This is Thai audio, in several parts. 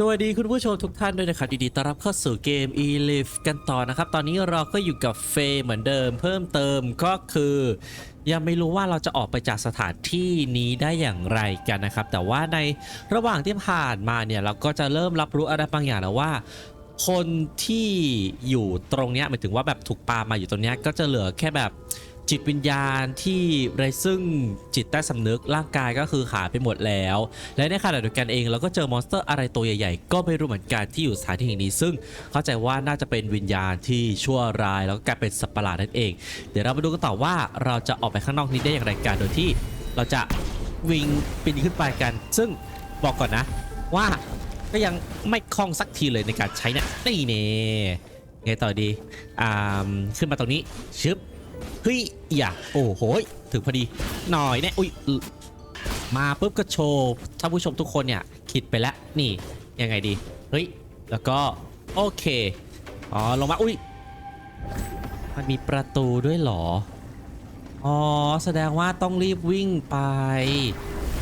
สวัสดีคุณผู้ชมทุกท่านด้วยนะครับดีๆต้อนรับเข้าสู่เกม e l i f กันต่อนะครับ ตอนนี้เราก็อยู่กับเฟย์เหมือนเดิม เพิ่มเติมก็คือ ยังไม่รู้ว่าเราจะออกไปจากสถานที่นี้ได้อย่างไรกันนะครับ แต่ว่าในระหว่างที่ผ่านมาเนี่ย เราก็จะเริ่มรับรู้อะไรบางอย่างแล้วว่า คนที่อยู่ตรงเนี้ยหมายถึงว่าแบบถูกปามาอยู่ตรงเนี้ยก็จะเหลือแค่แบบ จิตวิญญาณที่ไรซึ่งจิตใต้สำนึกร่างกายก็คือหายไปหมดแล้ว และในขณะเดียวกันเองเราก็เจอมอนสเตอร์อะไรตัวใหญ่ๆ ก็ไม่รู้เหมือนกันที่อยู่สถานที่แห่งนี้ ซึ่งเข้าใจว่าน่าจะเป็นวิญญาณที่ชั่วร้าย แล้วก็กลายเป็นสัตว์ประหลาดนั่นเอง เดี๋ยวเรามาดูกันต่อว่าเราจะออกไปข้างนอกนี้ได้อย่างไรกันโดยที่เราจะวิ่งปีนขึ้นไปกัน ซึ่งบอกก่อนนะ ว่าก็ยังไม่คล่องสักทีเลยในการใช้เนี่ยนี่เน่ไงต่อดีอ่าขึ้นมาตรงนี้ชึบ เฮ้ยอย่าโอ้โหถึงพอดีหน่อยเนี่ยอุ้ยมาปุ๊บก็โชว์ท่านผู้ชมทุกคนเนี่ยคิดไปแล้วนี่ยังไงดีเฮ้ยแล้วก็โอเคอ๋อลงมาอุ้ยมันมีประตูด้วยหรออ๋อแสดงว่าต้องรีบวิ่งไป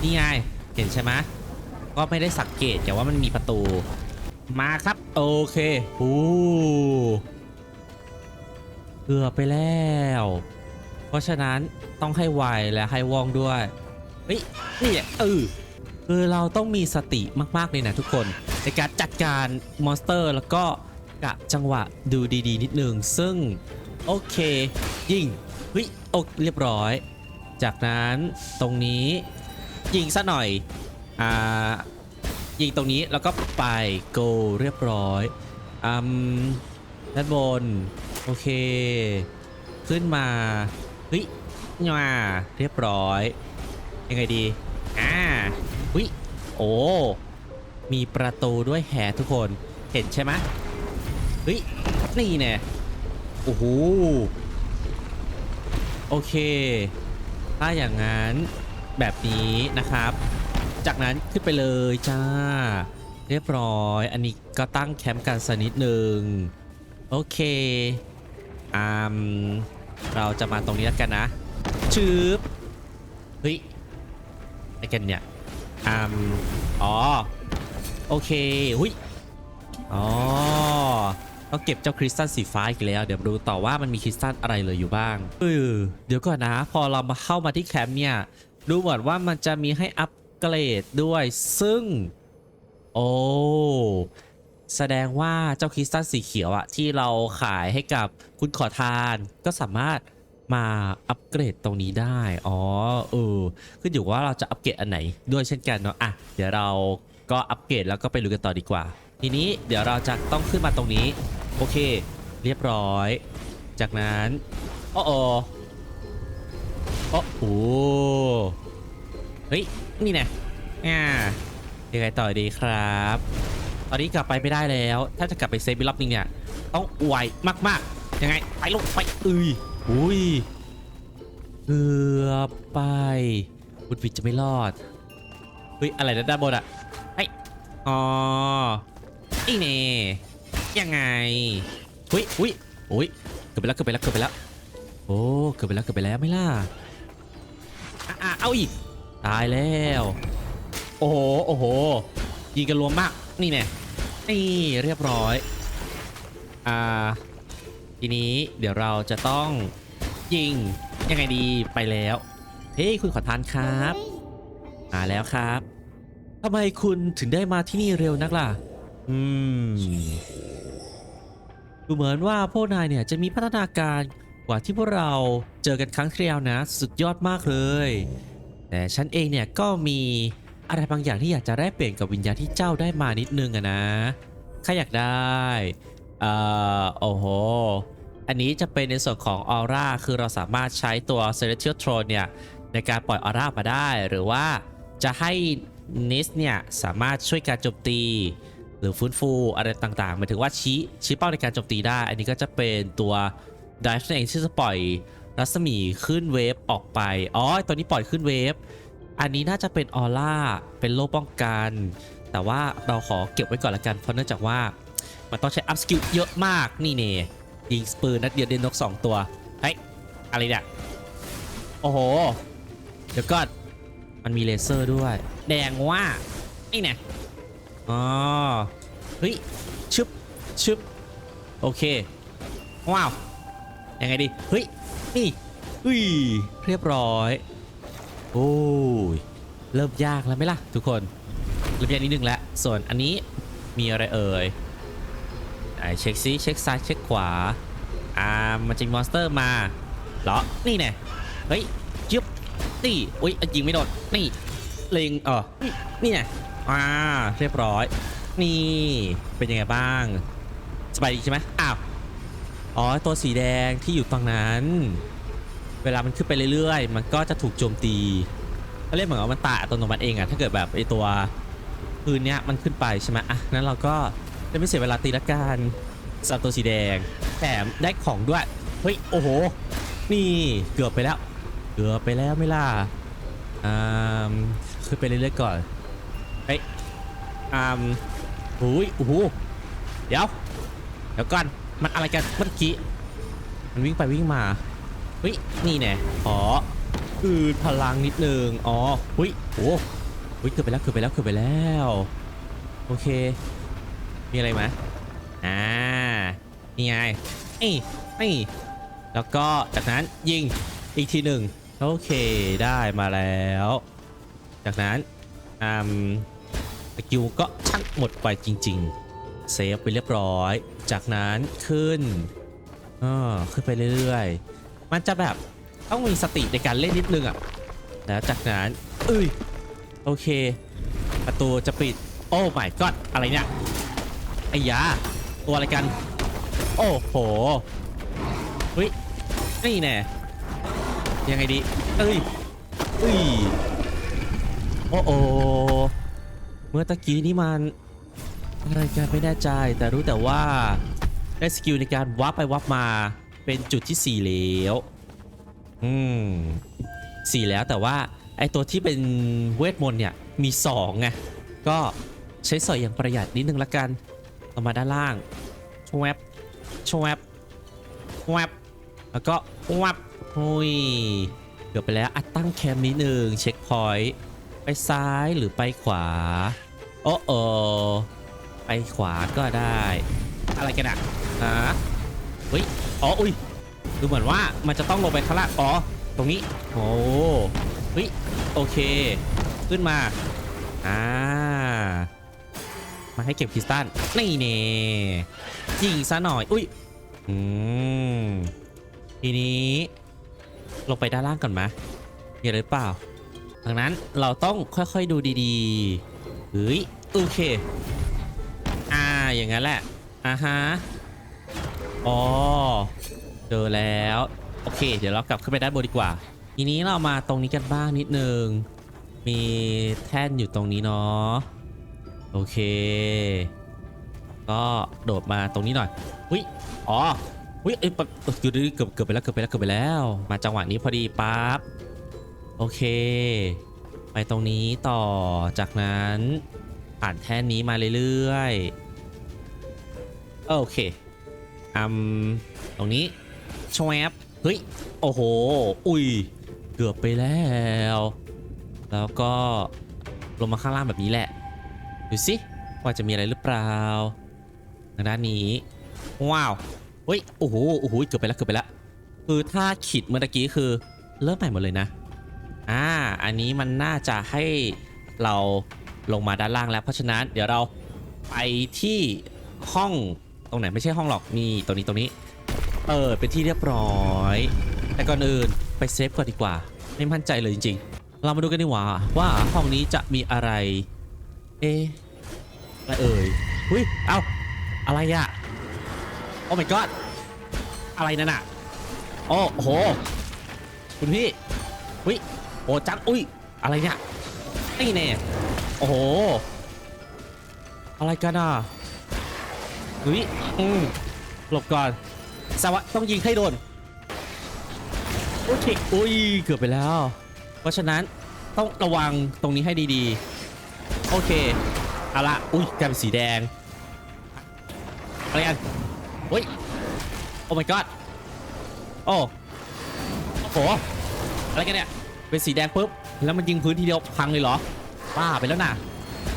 นี่ไงเห็นใช่ไหมก็ไม่ได้สังเกตแต่ว่ามันมีประตูมาครับโอเคโอ้เกือบไปแล้ว ราะฉะนั้นต้องให้ไวและให้ว่องด้วยเฮ้ยนี่เออคือเราต้องมีสติมากๆเลยนะทุกคนในการจัดการมอนสเตอร์แล้วก็กะจังหวะดูดีๆ นิดนึงซึ่ง โอเค ยิงเฮ้ยโอเรียบร้อย จากนั้นตรงนี้ยิงซะหน่อยอ่ายิงตรงนี้แล้วก็ไป go เรียบร้อยอืมด้านบน โอเค ขึ้นมา เฮ้ยมาเรียบร้อย ยังไงดี อ่าวิโอ้ มีประตูด้วยแฮะทุกคน เห็นใช่ไหมเฮ้ย นี่แน่โอ้โห โอเค ถ้าอย่างนั้น แบบนี้นะครับ จากนั้นขึ้นไปเลยจ้า เรียบร้อย อันนี้ก็ตั้งแคมป์กันสักนิดหนึ่ง โอเคอ่าม เราจะมาตรงนี้แล้วกันนะชืบเฮ้ยอะไรกันเนี่ยอ่ามอ๋อ โอเคหุยอ๋อต้องเก็บเจ้าคริสตัลสีฟ้าอีกแล้ว เดี๋ยวดูต่อว่ามันมีคริสตัลอะไรเลยอยู่บ้างเออเดี๋ยวก่อนนะ พอเรามาเข้ามาที่แคมป์เนี่ยดูเหมือนว่ามันจะมีให้อัปเกรดด้วยซึ่ง โอ้ แสดงว่าเจ้าคริสตัลสีเขียวอะที่เราขายให้กับคุณขอทานก็สามารถมาอัปเกรดตรงนี้ได้ อ๋อ เออ ขึ้นอยู่ว่าเราจะอัปเกรดอันไหนด้วยเช่นกันเนาะ อะ เดี๋ยวเราก็อัปเกรดแล้วก็ไปลุยกันต่อดีกว่า ทีนี้เดี๋ยวเราจะต้องขึ้นมาตรงนี้ โอเค เรียบร้อย จากนั้นโอ้โอโอ้โหเฮ้ย นี่แน่อ่ายังไงต่อดีครับ อนนี้กลับไปไม่ได้แล้ว ถ้าจะกลับไปเซฟบิลล็อบนึงเนี่ย ต้องไวยมากๆ ยังไง ไปลงไปอุ้ยอุ้ยเกือบไปบุดวิดจะไม่รอดเฮ้ยอะไรนะด้านบนอะไอ้ยอ๋อไอเน่ยังไงอุ้ยอุ้ยอุ้ยเกือบไปแล้วเกือบไปแล้วเกือบไปแล้วโอ้เกือบไปแล้วเกือบไปแล้วไม่ล่ะอะอะเอาอีกตายแล้ว โอ้โหโอ้โหยิงกันรวมมากนี่แน่ นี่เรียบร้อย อ่า ทีนี้เดี๋ยวเราจะต้องยิงยังไงดีไปแล้ว เฮ้ยคุณขอทานครับ มาแล้วครับทำไมคุณถึงได้มาที่นี่เร็วนักล่ะ อืม ดูเหมือนว่าพวกนายเนี่ยจะมีพัฒนาการกว่าที่พวกเราเจอกันครั้งที่แล้วนะ สุดยอดมากเลย แต่ฉันเองเนี่ยก็มี อะไรบางอย่างที่อยากจะแลกเปลี่ยนกับวิญญาณที่เจ้าได้มานิดนึงอะนะข้าอยากได้เอ่อโอ้โห อันนี้จะเป็นในส่วนของออร่าคือเราสามารถใช้ตัว Celestial Throne เนี่ย ในการปล่อยออร่ามาได้หรือว่าจะให้นิสเนี่ย สามารถช่วยการโจมตี หรือฟื้นฟูอะไรต่างๆหมายถึงว่าชี้ชี้เป้าในการโจมตีได้ อันนี้ก็จะเป็นตัว Dive นั่นเองที่จะปล่อยรัศมีขึ้นเวฟออกไป อ๋อ ตัวนี้ปล่อยขึ้นเวฟ อันนี้น่าจะเป็นออร่าเป็นโล่ป้องกัน แต่ว่าเราขอเก็บไว้ก่อนละกันเพราะเนื่องจากว่า มันต้องใช้อัพสกิลเยอะมากนี่เน่ยิงสปืนนัดเดียวเดนนก 2 ตัวเฮ้ยอะไรเนี่ยโอ้โห เดี๋ยวก่อนมันมีเลเซอร์ด้วย แดงว่านี่เนี่ยอ๋อเฮ้ยชึบชึบโอเคว้าวยังไงดีเฮ้ยนี่อุ้ยเรียบร้อย โอ้ยเริ่มยากแล้วไหมล่ะ ทุกคน เริ่มยากนิดนึงแล้ว ส่วนอันนี้มีอะไรเอ่ยไหนเช็คซิเช็คซ้ายเช็คขวา อ่ามันจริงมอนสเตอร์มาเหรอ นี่แน่เฮ้ยยึบนี่อุ้ยยิงไม่โดนนี่เล็งเออนี่นี่ไงอ่าเรียบร้อย นี่เป็นยังไงบ้างสบายดีใช่ไหมอ้าวอ๋อตัวสีแดงที่อยู่ตรงนั้น เวลามันขึ้นไปเรื่อยๆ มันก็จะถูกโจมตีก็เรียกเหมือนว่ามันตายอัตโนมัติเองอะถ้าเกิดแบบไอตัวปืนเนี้ยมันขึ้นไปใช่ไหมอะนั้นเราก็จะไม่เสียเวลาตีละกันสำหรับตัวสีแดงแถมได้ของด้วย เฮ้ย โอ้โห นี่เกือบไปแล้ว เกือบไปแล้วไม่ล่ะอ่าขึ้นไปเรื่อยๆก่อนเฮ้ยอ่าหูยโอ้โหเดี๋ยว เดี๋ยวก่อน มันอะไรกันเมื่อกี้ มันวิ่งไปวิ่งมา ฮ้ย นี่แน่ขออืดพลังนิดนึง อ๋อเฮ้ยโอ้เฮ้ยเกือบไปแล้วเกือบไปแล้วเกือบไปแล้ว โอเค มีอะไรไหมอ่า นี่ไงนี่นี่แล้วก็จากนั้นยิงอีกทีหนึ่งโอเคได้มาแล้ว จากนั้นอืมสกิลก็ช่างหมดไปจริง ๆ เซฟไปเรียบร้อย จากนั้นขึ้นอ่าขึ้นไปเรื่อยๆ มันจะแบบต้องมีสติในการเล่นนิดนึงอะแล้วจากนั้นเอ้ยโอเค ประตูจะปิด โอ้ my god อะไรเนี่ยไอ้ยาตัวอะไรกัน โอ้โหเฮ้ยนี่แน่ยังไงดีเอ้ยเอ้ยโอ้โอเมื่อตะกี้นี่มันอะไรกันไม่แน่ใจแต่รู้แต่ว่าได้สกิลในการวับไปวับมา เป็นจุดที่ 4 แล้วอืมสี่แล้วแต่ว่าไอตัวที่เป็นเวทมนต์เนี่ยมี2ไงก็ใช้สอยอย่างประหยัดนิดนึงละกันเอามาด้านล่างชวบชวบชวบแล้วก็วับหุยเกือบไปแล้วอัดตั้งแคมป์นิดนึงเช็คพอยต์ไปซ้ายหรือไปขวาโอ้โอไปขวาก็ได้ อะไรกันอะฮะเฮ้ย อ๋อ อุ้ย ดูเหมือนว่ามันจะต้องลงไปข้างล่าง อ๋อ ตรงนี้ โอ้เฮ้ย โอเค ขึ้นมา อ่า มาให้เก็บคริสตัลนี่เน่ยิงซะหน่อย อุ้ย อืม ทีนี้ ลงไปด้านล่างก่อนไหมมีอะไรหรือเปล่าดังนั้นเราต้องค่อยๆดูดีๆ เฮ้ย โอเค อ่า อย่างนั้นแหละ อ่าฮะ อ๋อเจอแล้ว โอเค เดี๋ยวเรากลับขึ้นไปด้านบนดีกว่า ทีนี้เรามาตรงนี้กันบ้างนิดนึง มีแท่นอยู่ตรงนี้เนาะ โอเค ก็โดดมาตรงนี้หน่อยอุ้ยอ๋ออุ้ยเอ้ยปะเกือเกือบเกือบไปแล้วเกือบไปแล้วเกือบไปแล้ว มาจังหวะนี้พอดีปั๊บ โอเค ไปตรงนี้ต่อ จากนั้นผ่านแท่นนี้มาเรื่อยๆ โอเค อืมตรงนี้ชวบเฮ้ย โอ้โห อุ้ย เกือบไปแล้ว แล้วก็ลงมาข้างล่างแบบนี้แหละ ดูสิ ว่าจะมีอะไรหรือเปล่าทางด้านนี้ ว้าว เฮ้ย โอ้โห โอ้โห เกือบไปแล้ว เกือบไปแล้ว คือถ้าขีดเมื่อตะกี้คือเริ่มใหม่หมดเลยนะ อ่า อันนี้มันน่าจะให้เราลงมาด้านล่างแล้ว เพราะฉะนั้นเดี๋ยวเราไปที่ห้อง ตรงไหนไม่ใช่ห้องหรอกนี่ตรงนี้ตรงนี้เปิดเป็นที่เรียบร้อย แต่ก่อนอื่นไปเซฟก่อนดีกว่าไม่มั่นใจเลยจริง ๆ เรามาดูกันดีกว่าว่าห้องนี้จะมีอะไร เอ๊ะอะไรเอ่ยหุ้ยเอ้าอะไรอะโอ้ my god อะไรนั่นอะโอ้โห คุณพี่หุ้ยโอ้จังอุ้ยอะไรเนี่ยนี่แน่โอ้โห อะไรกันอะ เฮ้ยอืมหลบก่อนสวะต้องยิงให้โดนโอเคอุ้ยเกือบไปแล้ว เพราะฉะนั้นต้องระวังตรงนี้ให้ดีๆ โอเคเอาละอุ้ยกลายเป็นสีแดงอะไรกันเฮ้ยโอ้ my god โอ้โอ้โหอะไรกันเนี่ยเป็นสีแดงปุ๊บแล้วมันยิงพื้นทีเดียวพังเลยเหรอบ้าไปแล้วนะ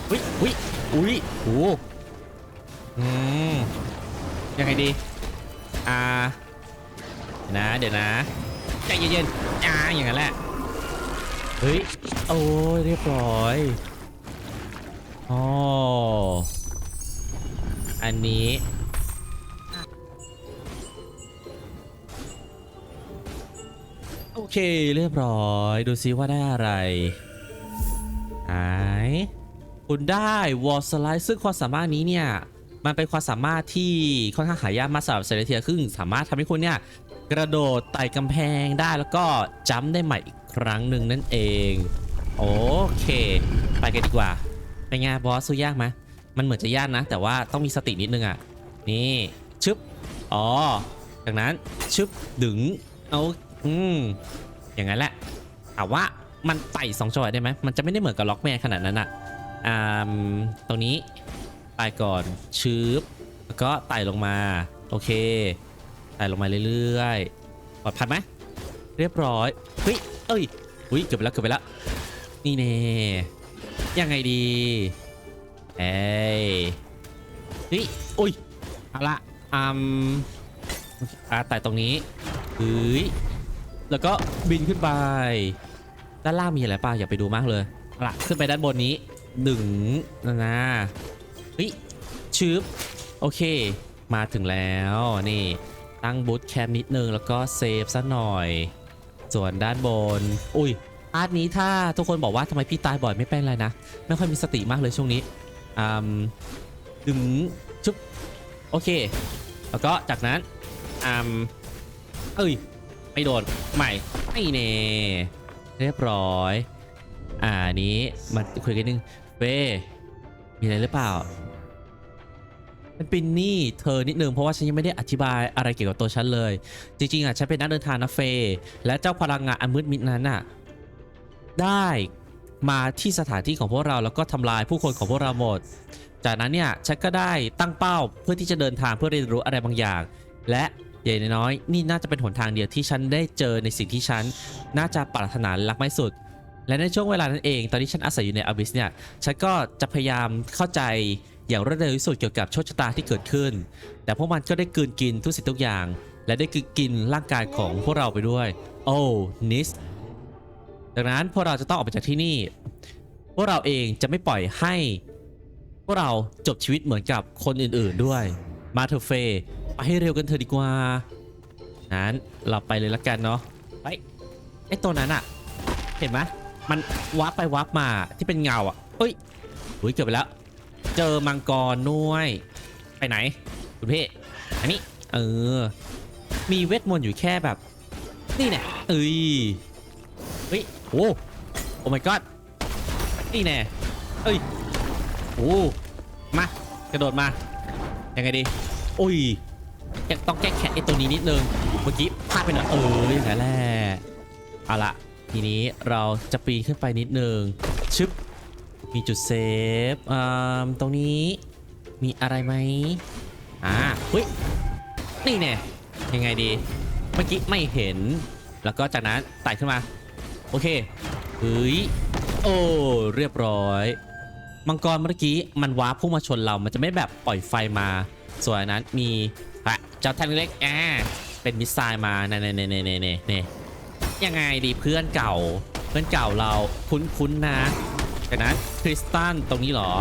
อุ้ยอุ้ยอุ้ยโอ้ อืมยังไงดี อ่านะ เดี๋ยวนะใจเย็นๆจ้าอย่างนั้นแหละ เฮ้ย โอ้ยเรียบร้อยอ๋ออันนี้ โอเคเรียบร้อย ดูซิว่าได้อะไรหายคุณได้วอลสไลด์ซึ่งความสามารถนี้เนี่ย มันเป็นความสามารถที่ค่อนข้างหายากมากสำหรับเซเลเทียซึ่งสามารถทำให้คุณเนี่ยกระโดดไต่กำแพงได้แล้วก็จัมป์ได้ใหม่อีกครั้งหนึ่งนั่นเอง โอเค ไปกันดีกว่าเป็นไงบอสสู้ยากไหมมันเหมือนจะยากนะ แต่ว่าต้องมีสตินิดนึงอะ นี่ชึบอ๋อจากนั้นชึบดึงเอาอืมอย่างนั้นแหละถามว่ามันไต่สองจังหวะได้ไหมมันจะไม่ได้เหมือนกับล็อกแมนขนาดนั้นอะอ่าตรงนี้ ไต่ก่อนชืบแล้วก็ไต่ลงมา โอเคไต่ลงมาเรื่อยๆปลอดภัยไหมเรียบร้อยเฮ้ยเอ้ยอุ้ยเกือบไปแล้วเกือบไปแล้วนี่เน่ยังไงดีเอ้ยเฮ้ยอุ้ยเอาละอืมอ่าไต่ตรงนี้เฮ้ยแล้วก็บินขึ้นไป ด้านล่างมีอะไรป่ะอย่าไปดูมากเลยเอาละขึ้นไปด้านบนนี้หนึ่งนะนะ เฮ้ยชืบโอเค มาถึงแล้วนี่ ตั้งบูทแคมป์นิดนึงแล้วก็เซฟซะหน่อย ส่วนด้านบน อุ้ยอาร์ตนี้ถ้าทุกคนบอกว่าทำไมพี่ตายบ่อยไม่เป็นไรนะ ไม่ค่อยมีสติมากเลยช่วงนี้อืมดึงชุบโอเค แล้วก็จากนั้นอืมเอ้ยไม่โดนใหม่ไม่เน่เรียบร้อย อ่านี้มาคุยกันนึงเว้ มีอะไรหรือเปล่า มันเป็นหนี่เธอนิดนึงเพราะว่าฉันยังไม่ได้อธิบายอะไรเกี่ยวกับตัวฉันเลย จริงๆอะฉันเป็นนักเดินทางนะเฟยและเจ้าพลังงานอันมืดมิดนั้นอะได้มาที่สถานที่ของพวกเราแล้วก็ทำลายผู้คนของพวกเราหมด จากนั้นเนี่ยฉันก็ได้ตั้งเป้าเพื่อที่จะเดินทางเพื่อเรียนรู้อะไรบางอย่าง และอย่างน้อยนี่น่าจะเป็นหนทางเดียวที่ฉันได้เจอในสิ่งที่ฉันน่าจะปรารถนารักไม่สุด และในช่วงเวลานั้นเอง ตอนที่ฉันอาศัยอยู่ในอบิสเนี่ย ฉันก็จะพยายามเข้าใจอย่างรวดเร็วที่สุดเกี่ยวกับโชคชะตาที่เกิดขึ้น แต่พวกมันก็ได้กลืนกินทุกสิ่งทุกอย่าง และได้กลืนกินร่างกายของพวกเราไปด้วย โอ้นิสดังนั้นพวกเราจะต้องออกไปจากที่นี่ พวกเราเองจะไม่ปล่อยให้ พวกเราจบชีวิตเหมือนกับคนอื่นๆด้วย มาเถอเฟย์ไปให้เร็วกันเถอะดีกว่านั้นเราไปเลยละกันเนาะไปไอ้ตัวนั้นอะเห็นไหม มันวับไปวับมาที่เป็นเงาอะเฮ้ยอุ้ยเกือบไปแล้ว เจอมังกรด้วยไปไหนคุณพี่อันนี้ เออ มีเวทมนต์อยู่แค่แบบ นี่แน่เอ้ยเฮ้ยโอ้โอ้ my god นี่แน่เอ้ยโอ้มากระโดดมายังไงดีอุ้ยต้องแก้แค้นไอ้ตัวนี้นิดนึงเมื่อกี้พลาดไปหน่อยเอออย่างนั้นแหละเอาละ ทีนี้เราจะปีนขึ้นไปนิดนึงชึบมีจุดเซฟอ่าตรงนี้มีอะไรไหมอ่าเฮ้ยนี่แน่ยังไงดี เมื่อกี้ไม่เห็น แล้วก็จากนั้นไต่ขึ้นมา โอเคเฮ้ยโอ้เรียบร้อย มังกรเมื่อกี้มันว้าร์ปพุ่งมาชนเรา มันจะไม่แบบปล่อยไฟมา ส่วนนั้นมีพระเจ้าท่านเล็กแอเป็นมิสไซล์มาเน่เน่เน่เน่เน่เน่เน่ ยังไงดีเพื่อนเก่า เพื่อนเก่าเราคุ้นๆนะจากนั้นคริสตันตรงนี้หรอ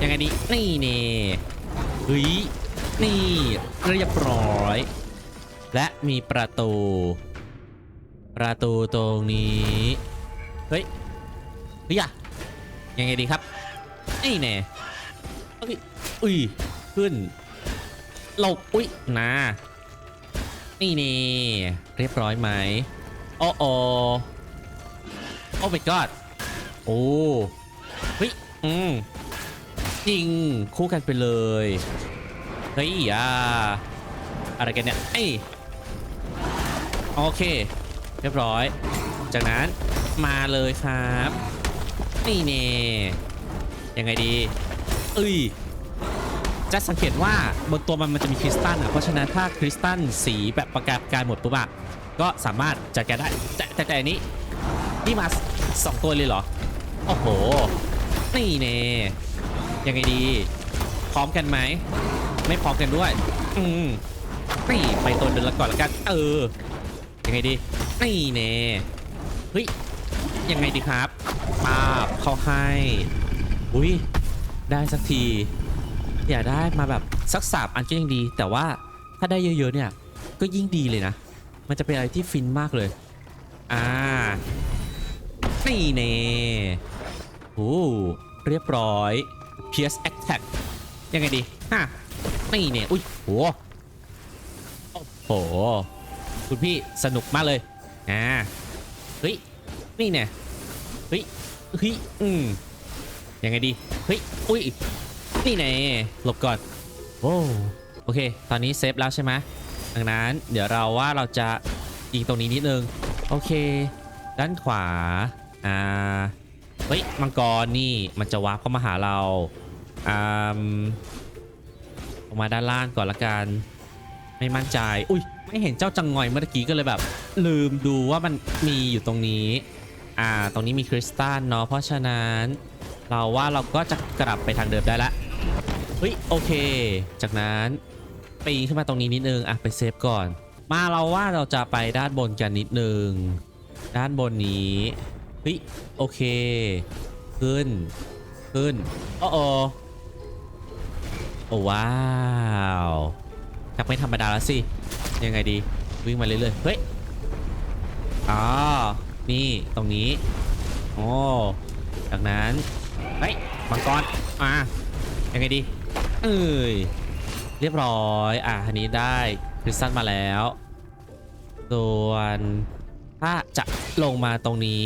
ยังไงดีนี่เน่เฮ้ยนี่เรียบร้อย และมีประตู ประตูตรงนี้ เฮ้ยเฮ้ยอะยังไงดีครับนี่แน่เอ้ยอุ้ยขึ้นหลบอุ้ยนะนี่เน่เรียบร้อยไหม โอ้โอโอ้ my god โอ้เฮ้ยอืมจริง คู่กันไปเลย เฮ้ยอ่าอะไรกันเนี่ยเอ้ยโอเค เรียบร้อย จากนั้นมาเลยครับ นี่เน่ยังไงดี เอ้ยจะสังเกตว่าบนตัวมันมันจะมีคริสตัลอะ เพราะฉะนั้นถ้าคริสตัลสีแบบประกายประกายหมดปุ๊บอะ ก็สามารถจัดการได้แต่แต่แต่นี้นี่มาสองตัวเลยเหรอ โอ้โห นี่เน่ยังไงดีขร้อมกันไหม ไม่พร้อมกันด้วย อืมนี่ไปตัวเดินละก่อนละกัน เออ ยังไงดี นี่เน่เฮ้ย ยังไงดีครับปาบเข้าให้ อุ้ย ได้สักที อย่าได้มาแบบสักสามอันก็ยังดี แต่ว่าถ้าได้เยอะๆเนี่ย ก็ยิ่งดีเลยนะ มันจะเป็นอะไรที่ฟินมากเลย อ่า นี่เน่โอ้เรียบร้อย PS Attack ยังไงดีฮะนี่เน่อุ้ยโหโอ้โห คุณพี่สนุกมากเลย อ่า เฮ้ย นี่เนี่ยเฮ้ย เฮ้ย อืมยังไงดี เฮ้ย อุ้ย นี่แน่หลบก่อน โอ้ โอเค ตอนนี้เซฟแล้วใช่ไหม ดังนั้นเดี๋ยวเราว่าเราจะยิงตรงนี้นิดนึง โอเค ด้านขวา อ่า เฮ้ย มังกรนี่มันจะวาร์ปเข้ามาหาเราอ่าออกมาด้านล่างก่อนละกัน ไม่มั่นใจ อุ้ย ไม่เห็นเจ้าจังงอยเมื่อกี้ก็เลยแบบ ลืมดูว่ามันมีอยู่ตรงนี้ อ่า ตรงนี้มีคริสตัลเนาะ เพราะฉะนั้น เราว่าเราก็จะกลับไปทางเดิมได้ละเฮ้ย โอเค จากนั้น ปีนขึ้นมาตรงนี้นิดนึงอะไปเซฟก่อน มาเราว่าเราจะไปด้านบนกันนิดนึง ด้านบนนี้เฮ้ยโอเค ขึ้น ขึ้นโอ้โอโอ้ว้าวชักไม่ธรรมดาแล้วสิ ยังไงดี วิ่งมาเรื่อยๆ เฮ้ย อ๋อ นี่ตรงนี้ โอ้ จากนั้น เฮ้ยมังกรมายังไงดี เอ้ย เรียบร้อย อะอันนี้ได้คริสตัลมาแล้วส่วนถ้าจะลงมาตรงนี้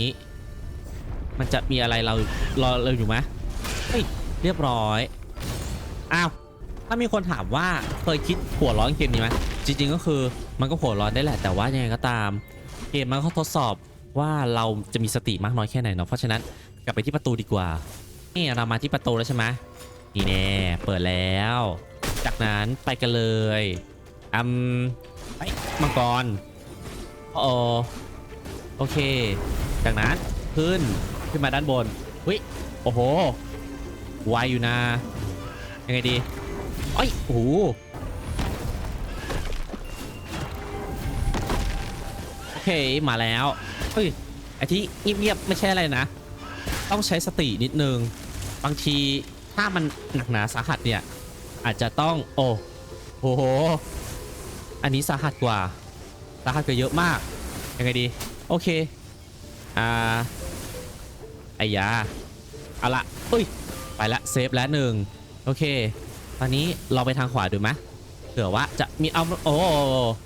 มันจะมีอะไรเรารอเราอยู่ไหมเฮ้ย เรียบร้อย อ้าว ถ้ามีคนถามว่าเคยคิดหัวร้อนเกมนี้ไหมจริง ๆ ก็คือมันก็หัวร้อนได้แหละ แต่ว่ายังไงก็ตาม เกมมันก็ทดสอบว่าเราจะมีสติมากน้อยแค่ไหนเนาะ เพราะฉะนั้นกลับไปที่ประตูดีกว่า นี่เรามาที่ประตูแล้วใช่ไหมนี่แน่ เปิดแล้ว จากนั้นไปกันเลยอืมไอ้มังกรโอ้โอเค จากนั้นขึ้นขึ้นมาด้านบนวิโอ้โหไวอยู่นะ ยังไงดีเอ้ยโอ้โหโอเคมาแล้วเฮ้ยไอที่เงียบๆไม่ใช่อะไรนะ ต้องใช้สตินิดนึง บางทีถ้ามันหนักหนาสาหัสเนี่ย อาจจะต้องโอ้โห อันนี้สาหัสกว่า สาหัสกว่าเยอะมาก ยังไงดี โอเค อ่าไอ้ยาเอาละเฮ้ย ไปละเซฟแล้วหนึ่งโอเค ตอนนี้เราไปทางขวาดูไหมเผื่อว่าจะมีเอาโอ้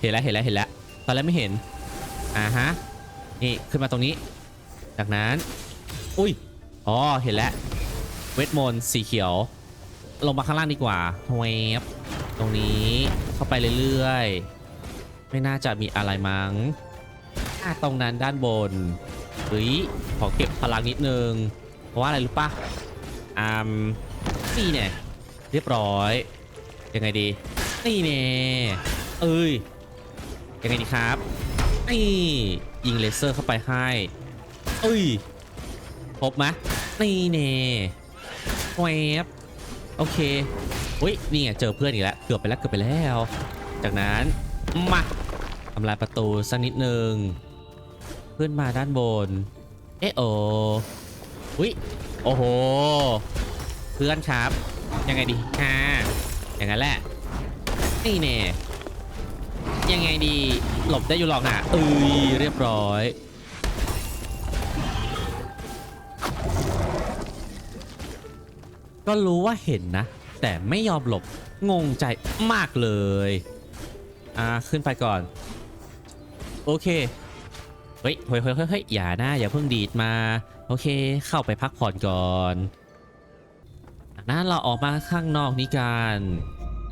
เห็นแล้วเห็นแล้วเห็นแล้วตอนแรกไม่เห็นอ่าฮะนี่ขึ้นมาตรงนี้ จากนั้น อุ้ย อ๋อ เห็นแล้ว เวทมนต์สีเขียว ลงมาข้างล่างดีกว่าเวฟตรงนี้เข้าไปเรื่อยๆ ไม่น่าจะมีอะไรมั้งตรงนั้นด้านบนเฮ้ยขอเก็บพลังนิดนึง เพราะว่าอะไรรู้ปะอ่านี่เนี่ยเรียบร้อย ยังไงดี นี่เนี่ยเอ้ย ยังไงดีครับนี่ยิงเลเซอร์เข้าไปให้เอ้ย ครบไหมนี่เนี่ยแวบ โอเคอุ้ยนี่ไงเจอเพื่อนอีกแล้วเกือบไปแล้วเกือบไปแล้ว จากนั้นมาทำลายประตูสักนิดหนึ่งขึ้นมาด้านบน เอะโออุ้ยโอ้โห เพื่อนครับ ยังไงดีอ่าอย่างนั้นแหละ นี่เน่ยังไงดีหลบได้อยู่หรอกนะเอ้ยเรียบร้อย ก็รู้ว่าเห็นนะ แต่ไม่ยอมหลบงงใจมากเลย อ่า ขึ้นไปก่อน โอเค เฮ้ยเฮ้ยเฮ้ยเฮ้ยเฮ้ยอย่านะอย่าเพิ่งดีดมา โอเค เข้าไปพักผ่อนก่อนนั้นเราออกมาข้างนอกนี้กัน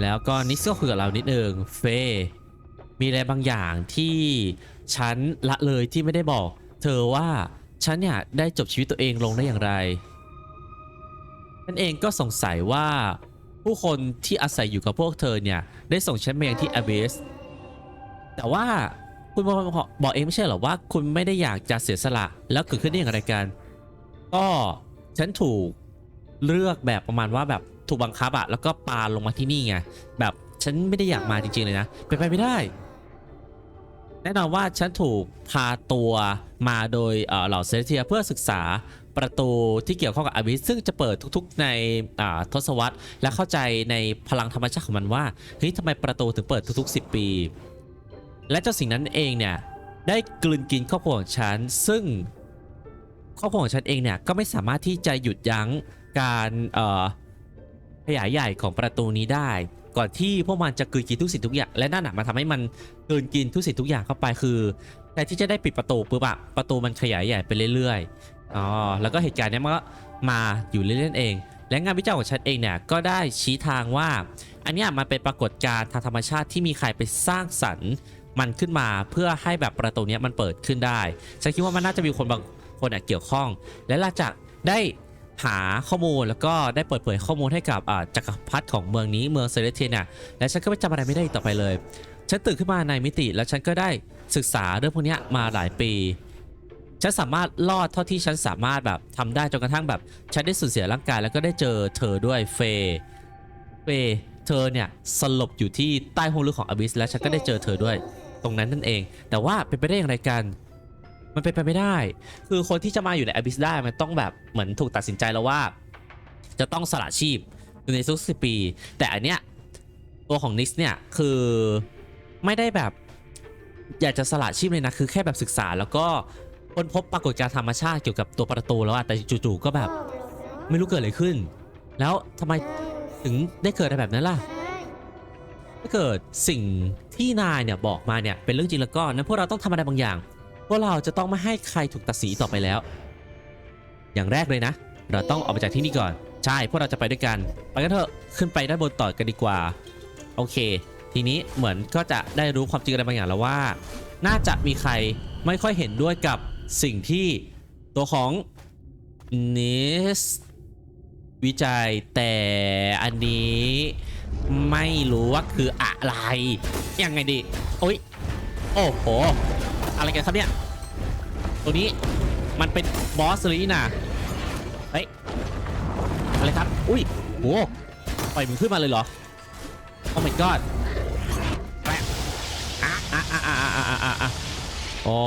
แล้วก็นิสก็คุยกับเรานิดนึงเฟมีอะไรบางอย่างที่ฉันละเลยที่ไม่ได้บอก เธอว่าฉันเนี่ยได้จบชีวิตตัวเองลงได้อย่างไร ฉันเองก็สงสัยว่าผู้คนที่อาศัยอยู่กับพวกเธอเนี่ย ได้ส่งฉันมายังที่ Abyss แต่ว่าคุณบอกบอกเองไม่ใช่เหรอว่า คุณไม่ได้อยากจะเสียสละ แล้วเกิดขึ้นได้อย่างไรกัน ก็ฉันถูกเลือกแบบประมาณว่าแบบถูกบังคับอะแล้วก็ปาลงมาที่นี่ไงแบบฉันไม่ได้อยากมาจริงๆเลยนะเป็นไปไม่ได้ แน่นอนว่าฉันถูกพาตัวมาโดยเหล่าเซเลเทียเพื่อศึกษา ประตูที่เกี่ยวข้องกับอาบิสซึ่งจะเปิดทุกๆในทศวรรษ และเข้าใจในพลังธรรมชาติของมันว่าเฮ้ยทำไมประตูถึงเปิดทุกๆ 10 ปี และเจ้าสิ่งนั้นเองเนี่ยได้กลืนกินครอบครัวของฉันซึ่งครอบครัวของฉันเองเนี่ยก็ไม่สามารถที่จะหยุดยั้งการขยายใหญ่ของประตูนี้ได้ ก่อนที่พวกมันจะกลืนกินทุกสิ่งทุกอย่างและนั่นน่ะมันทำให้มันกลืนกินทุกสิ่งทุกอย่างเข้าไปคือแทนที่จะได้ปิดประตูปุ๊บอะประตูมันขยายใหญ่ไปเรื่อย อ๋อแล้วก็เหตุการณ์เนี้ยมันก็มาอยู่เรื่อยๆเอง และงานวิจัยของฉันเองเนี่ยก็ได้ชี้ทางว่า อันเนี้ยมันเป็นปรากฏการณ์ทางธรรมชาติที่มีใครไปสร้างสรรค์มันขึ้นมาเพื่อให้แบบประตูเนี้ยมันเปิดขึ้นได้ฉันคิดว่ามันน่าจะมีคนบางคนเกี่ยวข้อง และหลังจากได้หาข้อมูลแล้วก็ได้เปิดเผยข้อมูลให้กับจักรพรรดิของเมืองนี้เมืองเซเลเทียเนี่ยและฉันก็ไม่จำอะไรไม่ได้ต่อไปเลย ฉันตื่นขึ้นมาในมิติ แล้วฉันก็ได้ศึกษาเรื่องพวกนี้มาหลายปี ฉันสามารถรอดเท่าที่ฉันสามารถแบบทำได้จนกระทั่งแบบฉันได้สูญเสียร่างกายแล้วก็ได้เจอเธอด้วยเฟย์เฟย์เธอเนี่ยสลบอยู่ที่ใต้ห้องลึกของอบิสและฉันก็ได้เจอเธอด้วย ตรงนั้นนั่นเอง แต่ว่าเป็นไปได้อย่างไรกัน มันเป็นไปไม่ได้ คือคนที่จะมาอยู่ในอบิสได้มันต้องแบบเหมือนถูกตัดสินใจแล้วว่า จะต้องสละชีพอยู่ในทุกสิบปี แต่อันเนี้ยตัวของนิสเนี่ยคือไม่ได้แบบอยากจะสละชีพเลยนะคือแค่แบบศึกษาแล้วก็ ค้นพบปรากฏการณ์ธรรมชาติเกี่ยวกับตัวประตูแล้วอะแต่จู่ๆก็แบบ ไม่รู้เกิดอะไรขึ้น แล้วทำไมถึงได้เกิดอะไรแบบนั้นล่ะถ้าเกิดสิ่งที่นายเนี่ยบอกมาเนี่ยเป็นเรื่องจริงแล้วก็นั้นพวกเราต้องทำอะไรบางอย่างพวกเราจะต้องไม่ให้ใครถูกตัดสีต่อไปแล้ว อย่างแรกเลยนะ เราต้องออกไปจากที่นี่ก่อน ใช่พวกเราจะไปด้วยกัน ไปกันเถอะขึ้นไปด้านบนต่อกันดีกว่า โอเค ทีนี้เหมือนก็จะได้รู้ความจริงอะไรบางอย่างแล้วว่า น่าจะมีใครไม่ค่อยเห็นด้วยกับ สิ่งที่ตัวของนิสวิจัยแต่อันนี้ไม่รู้ว่าคืออะไร ยังไงดี โอ้ย โอ้โห อะไรกันครับเนี่ย ตัวนี้มันเป็นบอสหรือนะเฮ้ย อะไรครับ อุ้ยโหปล่อยมันขึ้นมาเลยเหรอ โอ้ my god อะอะอะอะอะอะอ๋อ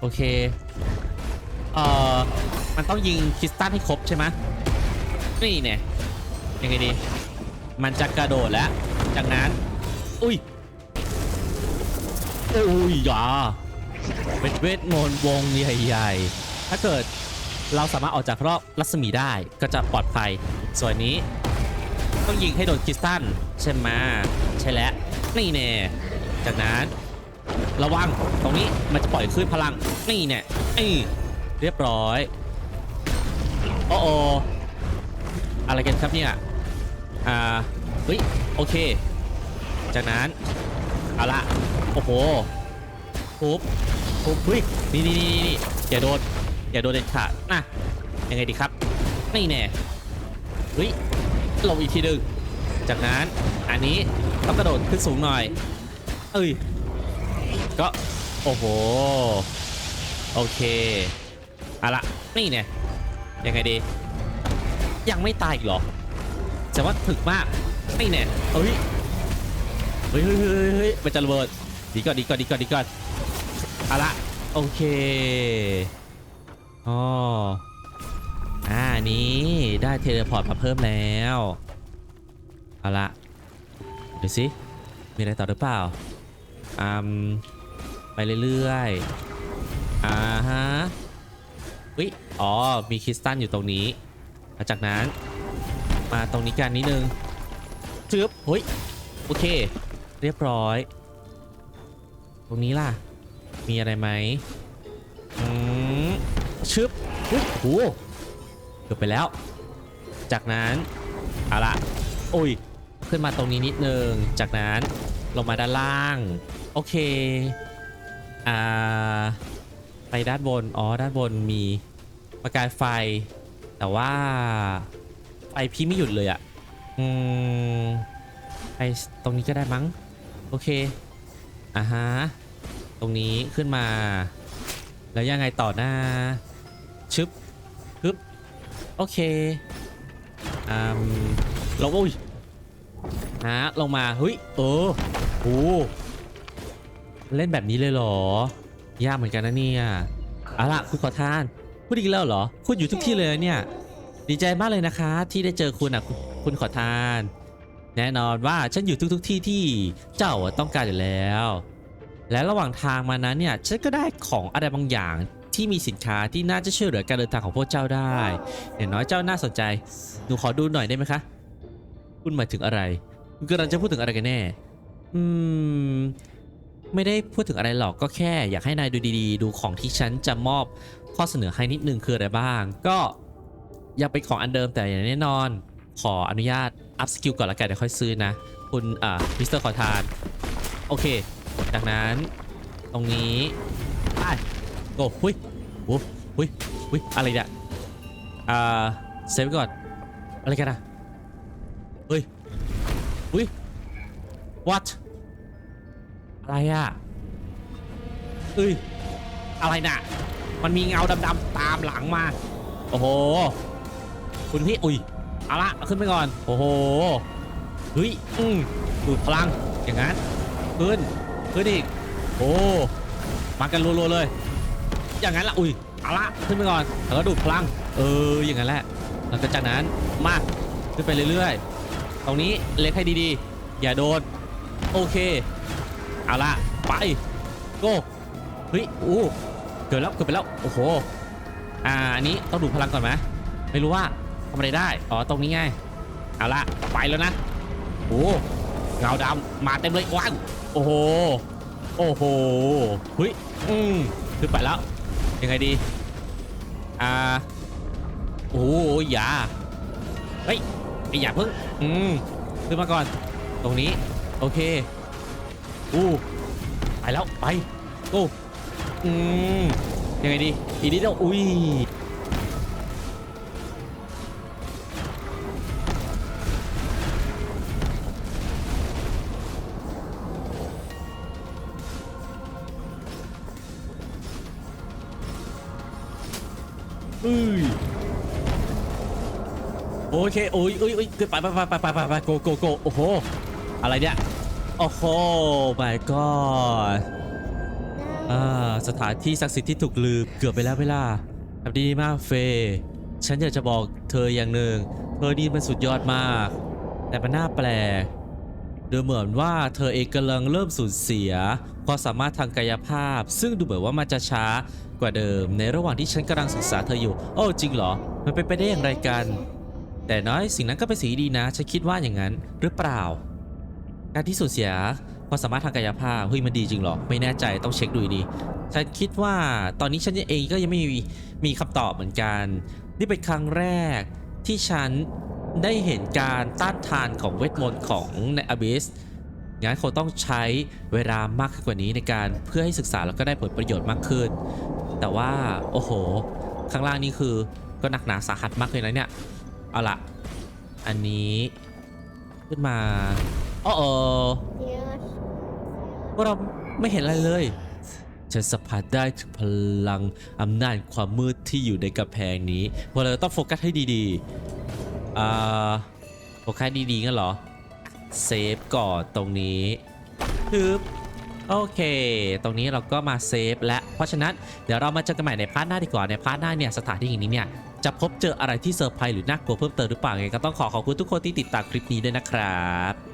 โอเค เอ่อ มันต้องยิงคริสตัลให้ครบใช่ไหมนี่เนี่ยยังไงดี มันจะกระโดดแล้ว จากนั้น อุ้ยโอ้ยอย่าเป็นเวทมนต์วงใหญ่ๆ ถ้าเกิดเราสามารถออกจากรอบรัศมีได้ก็จะปลอดภัย ส่วนนี้ ต้องยิงให้โดนคริสตัลใช่ไหมใช่แล้ว นี่แน่จากนั้น ระวังตรงนี้มันจะปล่อยขึ้นพลังนี่แน่นี่เรียบร้อยโอ้โออะไรกันครับเนี่ยอ่าเฮ้ยโอเค จากนั้นเอาละโอ้โหปุ๊บปุ๊บเฮ้ยนี่นี่นี่นี่อย่าโดนอย่าโดนเด็ดขาดนะยังไงดีครับนี่แน่เฮ้ยลงอีกทีหนึ่งจากนั้นอันนี้ต้องกระโดดขึ้นสูงหน่อยเอ้ย ก็ โอ้โห โอเคเอาละ นี่เนี่ยยังไงดี ยังไม่ตายอีกหรอแต่ว่าถึกมาก นี่เนี่ยเอ้ยเฮ้ย เฮ้ยเฮ้ยเฮ้ยมันจะระเบิด ดีก่อนดีก่อนดีก่อนดีก่อนเอาละ โอเคอ๋ออ่า นี้ได้เทเลพอร์ตมาเพิ่มแล้ว เอาละดูสิ มีอะไรต่อหรือเปล่าอืม ไปเรื่อยๆ อ่าฮะวิอ๋อ มีคริสตัลอยู่ตรงนี้หลังจากนั้น มาตรงนี้กันนิดนึงจึ๊บเฮ้ย โอเค เรียบร้อย ตรงนี้ล่ะ มีอะไรไหมอืมชึบอุ๊ยโหเกือบไปแล้ว จากนั้นเอาละโอ้ย ขึ้นมาตรงนี้นิดนึง จากนั้นลงมาด้านล่าง โอเค อ่าไปด้านบน อ๋อ ด้านบนมีประกายไฟ แต่ว่าไฟพี่ไม่หยุดเลยอะอืม ไปตรงนี้ก็ได้มั้ง โอเค อ่าฮะ ตรงนี้ขึ้นมา แล้วยังไงต่อหน้า ชึบชึบ โอเคอืมลงอุ้ยฮะลงมาเฮ้ย เออโอ้ เล่นแบบนี้เลยเหรอ ยากเหมือนกันนะเนี่ยเอาล่ะคุณขอทานพูดอีกแล้วเหรอ คุณอยู่ทุกที่เลยนะเนี่ย ดีใจมากเลยนะคะ ที่ได้เจอคุณอะคุณคุณขอทาน แน่นอนว่าฉันอยู่ทุก ๆทที่ที่เจ้าอะต้องการอยู่แล้ว และระหว่างทางมานั้นเนี่ยฉันก็ได้ของอะไรบางอย่างที่มีสินค้าที่น่าจะช่วยเหลือการเดินทางของพวกเจ้าได้อย่างน้อยเจ้าน่าสนใจหนูขอดูหน่อยได้ไหมคะ คุณหมายถึงอะไรคุณกำลังจะพูดถึงอะไรกันแน่ อืม ไม่ได้พูดถึงอะไรหรอกก็แค่อยากให้นายดูดีๆ ดูของที่ฉันจะมอบข้อเสนอให้นิดนึงคืออะไรบ้าง ก็ยังเป็นของอันเดิมแต่อย่างแน่นอน ขออนุญาตอัพสกิลก่อนละกันเดี๋ยวค่อยซื้อนะ คุณอ่ามิสเตอร์ขอทาน โอเค จากนั้นตรงนี้ไปโอ้หุยโอ้หุยหุยอะไรเนี่ยอ่าเซฟก่อน อะไรกันอะเฮ้ยหุย what อะไรอะเอ้ย อะไรน่ะ มันมีเงาดำๆตามหลังมา โอ้โห คุณพี่ อุ้ย เอาละเอาขึ้นไปก่อน โอ้โห เฮ้ย อืมดูดพลัง อย่างนั้น ขึ้น ขึ้นอีก โอ้ มากันรัวๆเลย อย่างนั้นละอุ้ย เอาละขึ้นไปก่อนแล้วก็ดูดพลัง เออ อย่างนั้นแหละแล้วก็จากนั้น มา ขึ้นไปเรื่อยๆ ตรงนี้เล็กให้ดีๆ อย่าโดน โอเค เอาละไปโก้เฮ้ยโอ้เกิดแล้วเกิดไปแล้วโอ้โหอ่าอันนี้ต้องดูพลังก่อนไหมไม่รู้ว่าทำอะไรได้อ๋อตรงนี้ไงเอาละไปแล้วนะโอ้เงาดำมาเต็มเลยว้าวโอ้โหโอ้โหเฮ้ยอืมขึ้นไปแล้วยังไงดีอ่าโอ้ยอย่าเฮ้ยไอ้อย่าเพิ่งอืมขึ้นมาก่อน ตรงนี้ โอเค อู้ไปแล้วไปโอ้อืมยังไงดีอีกนิดเดียวอุ้ยอุ้ยโอเคโอ้ยอุ้ยอุ้ยไปไปไปไปไปไปไปโกโกโกโอ้โหอะไรเนี่ย โอ้โห my god อ่าสถานที่ศักดิ์สิทธิ์ที่ถูกลืมเกือบไปแล้วเวลาทำดีมากเฟย์ฉันอยากจะบอกเธออย่างหนึ่ง เธอนี่มันสุดยอดมาก แต่มันน่าแปลกดูเหมือนว่าเธอเองกำลังเริ่มสูญเสียความสามารถทางกายภาพ ซึ่งดูเหมือนว่ามันจะช้ากว่าเดิม ในระหว่างที่ฉันกำลังศึกษาเธออยู่ โอ้จริงเหรอ มันเป็นไปได้อย่างไรกัน แต่น้อยสิ่งนั้นก็เป็นสีดีนะ ฉันคิดว่าอย่างนั้นหรือเปล่า การที่สูญเสียความสามารถทางกายภาพเฮ้ยมันดีจริงเหรอ ไม่แน่ใจต้องเช็คดูดีฉันคิดว่าตอนนี้ฉันเองก็ยังไม่มีมีคำตอบเหมือนกัน นี่เป็นครั้งแรกที่ฉันได้เห็นการต้านทานของเวทมนต์ของในอบิสงั้นคงต้องใช้เวลามากขึ้นกว่านี้ในการเพื่อให้ศึกษาแล้วก็ได้ผลประโยชน์มากขึ้น แต่ว่าโอ้โห ข้างล่างนี่คือก็หนักหนาสาหัสมากเลยนะเนี่ย เอาละอันนี้ขึ้นมา อ๋อเออพวกเราไม่เห็นอะไรเลย ฉันสัมผัสได้ถึงพลังอำนาจความมืดที่อยู่ในกำแพงนี้พวกเราต้องโฟกัสให้ดีๆอ่าโฟกัสดีๆงั้นเหรอ เซฟก่อนตรงนี้ฮึบโอเค ตรงนี้เราก็มาเซฟและ เพราะฉะนั้นเดี๋ยวเรามาเจอกันใหม่ในพาร์ทหน้าดีกว่า ในพาร์ทหน้าเนี่ยสถานที่แห่งนี้เนี่ยจะพบเจออะไรที่เซอร์ไพรส์หรือน่ากลัวเพิ่มเติมหรือเปล่าไงก็ต้องขอขอบคุณทุกคนที่ติดตามคลิปนี้ด้วยนะครับ